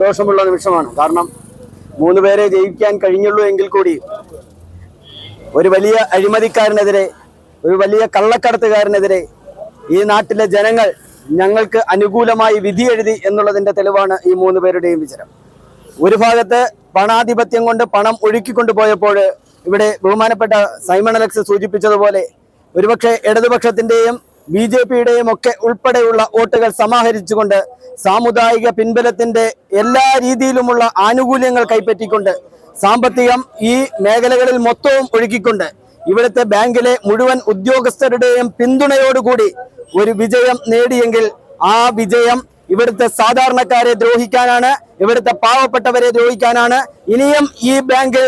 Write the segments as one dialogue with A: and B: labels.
A: ദോഷമുള്ള നിമിഷമാണ്. കാരണം മൂന്ന് പേരെ ജയിക്കാൻ കഴിഞ്ഞുള്ളൂ എങ്കിൽ കൂടി ഒരു വലിയ അഴിമതിക്കാരനെതിരെ ഒരു വലിയ കള്ളക്കടത്തുകാരനെതിരെ ഈ നാട്ടിലെ ജനങ്ങൾ ഞങ്ങൾക്ക് അനുകൂലമായി വിധി എഴുതി എന്നുള്ളതിന്റെ തെളിവാണ് ഈ മൂന്ന് പേരുടെയും വിചാരം. ഒരു ഭാഗത്ത് പണാധിപത്യം കൊണ്ട് പണം ഒഴുക്കിക്കൊണ്ടു പോയപ്പോൾ ഇവിടെ ബഹുമാനപ്പെട്ട സൈമൺ അലക്സ് സൂചിപ്പിച്ചതുപോലെ ഒരുപക്ഷെ ഇടതുപക്ഷത്തിന്റെയും ബി ജെ പിയുടെയും ഒക്കെ ഉൾപ്പെടെയുള്ള വോട്ടുകൾ സമാഹരിച്ചുകൊണ്ട് സാമുദായിക പിൻബലത്തിന്റെ എല്ലാ രീതിയിലുമുള്ള ആനുകൂല്യങ്ങൾ കൈപ്പറ്റിക്കൊണ്ട് സാമ്പത്തികം ഈ മേഖലകളിൽ മൊത്തവും ഒഴുക്കിക്കൊണ്ട് ഇവിടുത്തെ ബാങ്കിലെ മുഴുവൻ ഉദ്യോഗസ്ഥരുടെയും പിന്തുണയോടുകൂടി ഒരു വിജയം നേടിയെങ്കിൽ ആ വിജയം ഇവിടുത്തെ സാധാരണക്കാരെ ദ്രോഹിക്കാനാണ് ഇവിടുത്തെ പാവപ്പെട്ടവരെ ദ്രോഹിക്കാനാണ് ഇനിയും ഈ ബാങ്കിൽ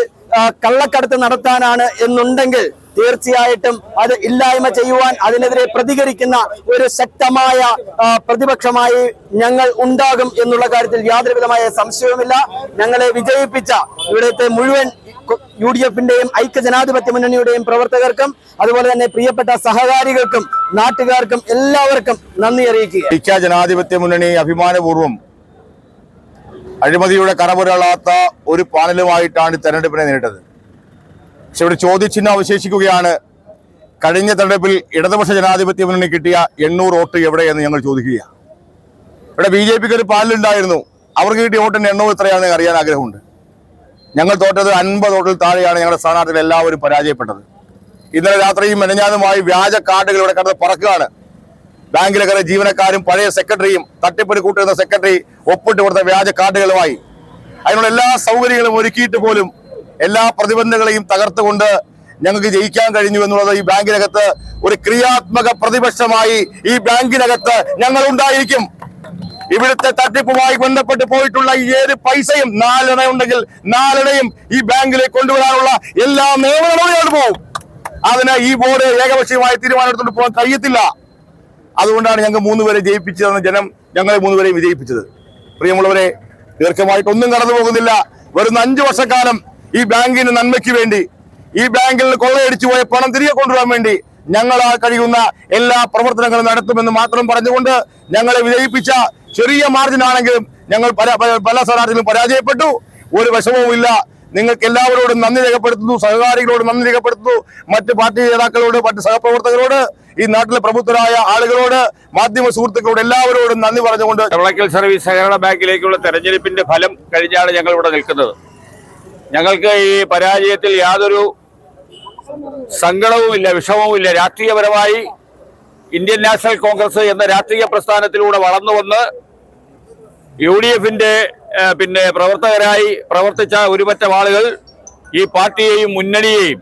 A: കള്ളക്കടത്ത് നടത്താനാണ് എന്നുണ്ടെങ്കിൽ തീർച്ചയായിട്ടും അത് ഇല്ലായ്മ ചെയ്യുവാൻ അതിനെതിരെ പ്രതികരിക്കുന്ന ഒരു ശക്തമായ പ്രതിപക്ഷമായി ഞങ്ങൾ ഉണ്ടാകും എന്നുള്ള കാര്യത്തിൽ യാതൊരുവിധമായ സംശയവുമില്ല. ഞങ്ങളെ വിജയിപ്പിച്ച ഇവിടുത്തെ മുഴുവൻ യു ഡി എഫിന്റെയും ഐക്യജനാധിപത്യ മുന്നണിയുടെയും പ്രവർത്തകർക്കും അതുപോലെ തന്നെ പ്രിയപ്പെട്ട സഹകാരികൾക്കും നാട്ടുകാർക്കും എല്ലാവർക്കും നന്ദി അറിയിക്കുക
B: ഐക്യ ജനാധിപത്യ മുന്നണി അഭിമാനപൂർവം അഴിമതിയുടെ കറപുരളാത്ത ഒരു പാനലുമായിട്ടാണ് തെരഞ്ഞെടുപ്പിനെ നേരിട്ടത്. പക്ഷെ ഇവിടെ ചോദ്യചിഹ്നം അവശേഷിക്കുകയാണ്. കഴിഞ്ഞ തെരഞ്ഞെടുപ്പിൽ ഇടതുപക്ഷ ജനാധിപത്യ മുന്നണി കിട്ടിയ എണ്ണൂറ് വോട്ട് എവിടെയെന്ന് ഞങ്ങൾ ചോദിക്കുകയാണ് ഇവിടെ ബി ജെ പിക്ക് ഒരു പാലിലുണ്ടായിരുന്നു. അവർക്ക് കിട്ടിയ വോട്ടിന്റെ എണ്ണവും എത്രയാണെന്ന് അറിയാൻ ആഗ്രഹമുണ്ട്. ഞങ്ങൾ തോറ്റത് അൻപത് വോട്ടിൽ താഴെയാണ് ഞങ്ങളുടെ സ്ഥാനാർത്ഥികൾ എല്ലാവരും പരാജയപ്പെട്ടത്. ഇന്നലെ രാത്രിയും മെനഞ്ഞാതുമായി വ്യാജ കാർഡുകൾ ഇവിടെ കടന്ന് പറക്കുകയാണ്. ബാങ്കിലെ ജീവനക്കാരും പഴയ സെക്രട്ടറിയും തട്ടിപ്പടി കൂട്ടുന്ന സെക്രട്ടറി ഒപ്പിട്ട് കൊടുത്ത വ്യാജ കാർഡുകളുമായി. അതിനുള്ള എല്ലാ സൗകര്യങ്ങളും ഒരുക്കിയിട്ട് പോലും എല്ലാ പ്രതിബന്ധങ്ങളെയും തകർത്തുകൊണ്ട് ഞങ്ങൾക്ക് ജയിക്കാൻ കഴിഞ്ഞു എന്നുള്ളത് ഈ ബാങ്കിനകത്ത് ഒരു ക്രിയാത്മക പ്രതിപക്ഷമായി ഈ ബാങ്കിനകത്ത് ഞങ്ങൾ ഉണ്ടായിരിക്കും. ഇവിടുത്തെ തട്ടിപ്പുമായി ബന്ധപ്പെട്ട് പോയിട്ടുള്ള ഈ ഏത് പൈസയും നാലെണ്ണ ഉണ്ടെങ്കിൽ നാലെണ്ണയും ഈ ബാങ്കിലേക്ക് കൊണ്ടുവരാനുള്ള എല്ലാ നിയമനടപടികളും പോകും അതിന് ഈ ബോർഡ് ഏകപക്ഷീയമായി തീരുമാനമെടുത്തുകൊണ്ട് പോകാൻ കഴിയത്തില്ല. അതുകൊണ്ടാണ് ഞങ്ങൾ മൂന്നുപേരെ ജയിപ്പിച്ചതെന്ന് ജനം ഞങ്ങളെ മൂന്നുപേരെയും വിജയിപ്പിച്ചത്. പ്രിയമുള്ളവരെ ദീർഘമായിട്ടൊന്നും കടന്നു പോകുന്നില്ല വരുന്ന അഞ്ചു വർഷക്കാലം ഈ ബാങ്കിന് നന്മയ്ക്ക് വേണ്ടി ഈ ബാങ്കിൽ കൊള്ളയടിച്ചു പോയ പണം തിരികെ കൊണ്ടുവരാൻ വേണ്ടി ഞങ്ങളാൽ കഴിയുന്ന എല്ലാ പ്രവർത്തനങ്ങളും നടത്തുമെന്ന് മാത്രം പറഞ്ഞുകൊണ്ട് ഞങ്ങളെ വിജയിപ്പിച്ച ചെറിയ മാർജിൻ ആണെങ്കിലും ഞങ്ങൾ പല- സ്ഥാനാർത്ഥികളും പരാജയപ്പെട്ടു. ഒരു വിഷമവുമില്ല നിങ്ങൾക്ക് എല്ലാവരോടും നന്ദി രേഖപ്പെടുത്തുന്നു സഹകാരികളോട് നന്ദി രേഖപ്പെടുത്തുന്നു മറ്റ് പാർട്ടി നേതാക്കളോട് മറ്റ് സഹപ്രവർത്തകരോട് ഈ നാട്ടിലെ പ്രബുദ്ധരായ ആളുകളോട് മാധ്യമ സുഹൃത്തുക്കളോട് എല്ലാവരോടും നന്ദി പറഞ്ഞുകൊണ്ട്
C: സർവീസ് സഹകരണ ബാങ്കിലേക്കുള്ള തെരഞ്ഞെടുപ്പിന്റെ ഫലം കഴിഞ്ഞാണ് ഞങ്ങൾ ഇവിടെ നിൽക്കുന്നത്. ഞങ്ങൾക്ക് ഈ പരാജയത്തിൽ യാതൊരു സങ്കടവുമില്ല വിഷമവുമില്ല. രാഷ്ട്രീയപരമായി ഇന്ത്യൻ നാഷണൽ കോൺഗ്രസ് എന്ന രാഷ്ട്രീയ പ്രസ്ഥാനത്തിലൂടെ വളർന്നു വന്ന് യു ഡി എഫിന്റെ പിന്നെ പ്രവർത്തകരായി പ്രവർത്തിച്ച ഒരുപറ്റം ആളുകൾ ഈ പാർട്ടിയെയും മുന്നണിയെയും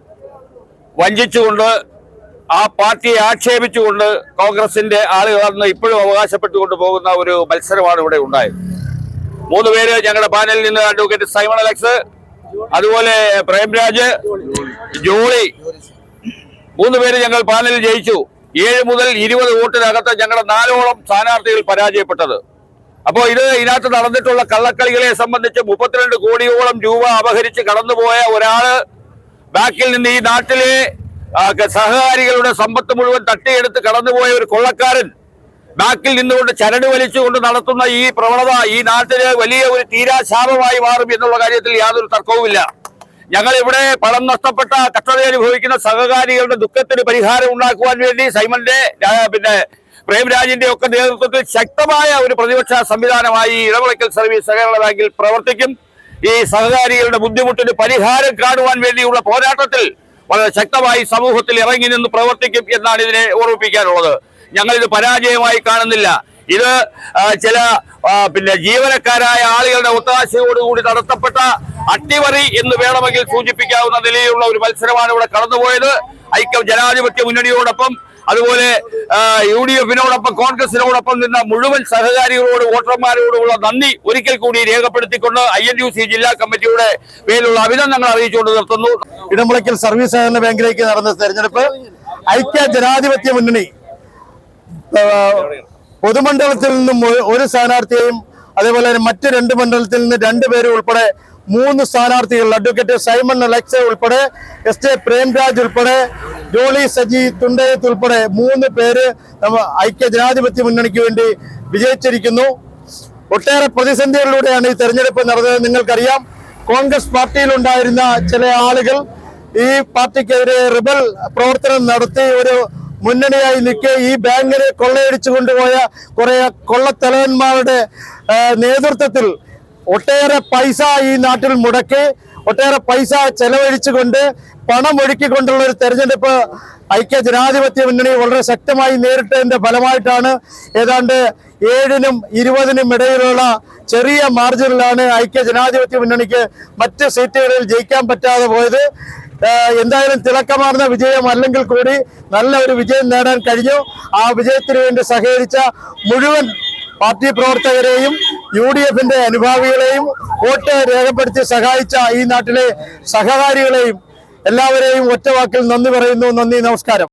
C: വഞ്ചിച്ചുകൊണ്ട് ആ പാർട്ടിയെ ആക്ഷേപിച്ചുകൊണ്ട് കോൺഗ്രസിന്റെ ആളുകളെന്ന് ഇപ്പോഴും അവകാശപ്പെട്ടുകൊണ്ട് പോകുന്ന ഒരു മത്സരമാണ് ഇവിടെ ഉണ്ടായത്. മൂന്ന് പേര് ഞങ്ങളുടെ പാനലിൽ നിന്ന് അഡ്വക്കേറ്റ് സൈമൺ അലക്സ് അതുപോലെ പ്രേംരാജ് ജോളി. മൂന്ന് പേര് ഞങ്ങൾ പാനലിൽ ജയിച്ചു. ഏഴ് മുതൽ ഇരുപത് വോട്ടിനകത്ത് ഞങ്ങളുടെ നാലോളം സ്ഥാനാർത്ഥികൾ പരാജയപ്പെട്ടത്. അപ്പോൾ ഇത് ഇതിനകത്ത് നടന്നിട്ടുള്ള കള്ളക്കളികളെ സംബന്ധിച്ച് മുപ്പത്തിരണ്ട് കോടിയോളം രൂപ അപഹരിച്ച് കടന്നുപോയ ഒരാൾ ബാക്കിൽ നിന്ന് ഈ നാട്ടിലെ സഹകാരികളുടെ സമ്പത്ത് മുഴുവൻ തട്ടിയെടുത്ത് കടന്നുപോയ ഒരു കൊള്ളക്കാരൻ ബാക്കിൽ നിന്നുകൊണ്ട് ചരട് വലിച്ചുകൊണ്ട് നടത്തുന്ന ഈ പ്രവണത ഈ നാട്ടിലെ വലിയ ഒരു തീരാശാപമായി മാറും എന്നുള്ള കാര്യത്തിൽ യാതൊരു തർക്കവുമില്ല. ഞങ്ങൾ ഇവിടെ പണം നഷ്ടപ്പെട്ട കഷ്ടത അനുഭവിക്കുന്ന സഹകാരികളുടെ ദുഃഖത്തിന് പരിഹാരം ഉണ്ടാക്കുവാൻ വേണ്ടി സൈമന്റെ പിന്നെ പ്രേംരാജിന്റെ ഒക്കെ നേതൃത്വത്തിൽ ശക്തമായ ഒരു പ്രതിപക്ഷ സംവിധാനമായി ഇടവിളക്കൽ സർവീസ് സഹകരണ ബാങ്കിൽ പ്രവർത്തിക്കും. ഈ സഹകാരികളുടെ ബുദ്ധിമുട്ടിന് പരിഹാരം കാണുവാൻ വേണ്ടിയുള്ള പോരാട്ടത്തിൽ വളരെ ശക്തമായി സമൂഹത്തിൽ ഇറങ്ങി നിന്ന് പ്രവർത്തിക്കും എന്നാണ് ഇതിനെ ഓർമ്മിപ്പിക്കാനുള്ളത്. ഞങ്ങൾ ഇത് പരാജയമായി കാണുന്നില്ല. ഇത് ചില പിന്നെ ജീവനക്കാരായ ആളുകളുടെ ഒത്താശയോടുകൂടി നടത്തപ്പെട്ട അട്ടിമറി എന്ന് വേണമെങ്കിൽ സൂചിപ്പിക്കാവുന്ന നിലയിലുള്ള ഒരു മത്സരമാണ് ഇവിടെ കടന്നുപോയത്. ഐക്യ ജനാധിപത്യ മുന്നണിയോടൊപ്പം അതുപോലെ യു ഡി എഫിനോടൊപ്പം കോൺഗ്രസിനോടൊപ്പം നിന്ന മുഴുവൻ സഹകാരികളോട് വോട്ടർമാരോടുള്ള നന്ദി ഒരിക്കൽ കൂടി രേഖപ്പെടുത്തിക്കൊണ്ട് ഐ എൻ യു സി ജില്ലാ കമ്മിറ്റിയുടെ പേരിലുള്ള അഭിനന്ദനങ്ങൾ അറിയിച്ചുകൊണ്ട് നിർത്തുന്നു.
B: ഇടമുളയ്ക്കൽ സർവീസ് സഹകരണ ബാങ്കിലേക്ക് നടന്ന തെരഞ്ഞെടുപ്പ് ഐക്യ ജനാധിപത്യ മുന്നണി പൊതുമണ്ഡലത്തിൽ നിന്നും ഒരു- സ്ഥാനാർത്ഥിയെയും അതേപോലെ തന്നെ മറ്റ് രണ്ട് മണ്ഡലത്തിൽ നിന്ന് രണ്ടുപേരും ഉൾപ്പെടെ മൂന്ന് സ്ഥാനാർത്ഥികൾ അഡ്വക്കേറ്റ് സൈമൺ അലക്സ ഉൾപ്പെടെ എസ് ജെ പ്രേംരാജ് ഉൾപ്പെടെ ജോളി സജി തുണ്ടയത്ത് ഉൾപ്പെടെ മൂന്ന് പേര് ഐക്യ ജനാധിപത്യ മുന്നണിക്ക് വേണ്ടി വിജയിച്ചിരിക്കുന്നു.
D: ഒട്ടേറെ പ്രതിസന്ധികളിലൂടെയാണ് ഈ തെരഞ്ഞെടുപ്പ് നടന്നത്. നിങ്ങൾക്കറിയാം കോൺഗ്രസ് പാർട്ടിയിലുണ്ടായിരുന്ന ചില ആളുകൾ ഈ പാർട്ടിക്കെതിരെ റിബൽ പ്രവർത്തനം നടത്തി ഒരു മുന്നണിയായി നിൽക്കെ ഈ ബാങ്കിനെ കൊള്ളയടിച്ചു കൊണ്ടുപോയ കുറെ കൊള്ളത്തലവന്മാരുടെ നേതൃത്വത്തിൽ ഒട്ടേറെ പൈസ ഈ നാട്ടിൽ മുടക്കി ഒട്ടേറെ പൈസ ചെലവഴിച്ചുകൊണ്ട് പണം ഒഴുക്കിക്കൊണ്ടുള്ള ഒരു തെരഞ്ഞെടുപ്പ് ഐക്യ ജനാധിപത്യ മുന്നണി വളരെ ശക്തമായി നേരിട്ടതിന്റെ ഫലമായിട്ടാണ് ഏതാണ്ട് ഏഴിനും ഇരുപതിനും ഇടയിലുള്ള ചെറിയ മാർജിനിലാണ് ഐക്യ ജനാധിപത്യ മുന്നണിക്ക് മറ്റ് സീറ്റുകളിൽ ജയിക്കാൻ പറ്റാതെ പോയത്. എന്തായാലും തിളക്കമാർന്ന വിജയം അല്ലെങ്കിൽ കൂടി നല്ല ഒരു വിജയം നേടാൻ കഴിഞ്ഞു. ആ വിജയത്തിന് വേണ്ടി സഹകരിച്ച മുഴുവൻ പാർട്ടി പ്രവർത്തകരെയും യു ഡി എഫിന്റെ അനുഭാവികളെയും വോട്ട് രേഖപ്പെടുത്തി സഹായിച്ച ഈ നാട്ടിലെ സഹകാരികളെയും എല്ലാവരെയും ഒറ്റവാക്കിൽ നന്ദി പറയുന്നു. നന്ദി നമസ്കാരം.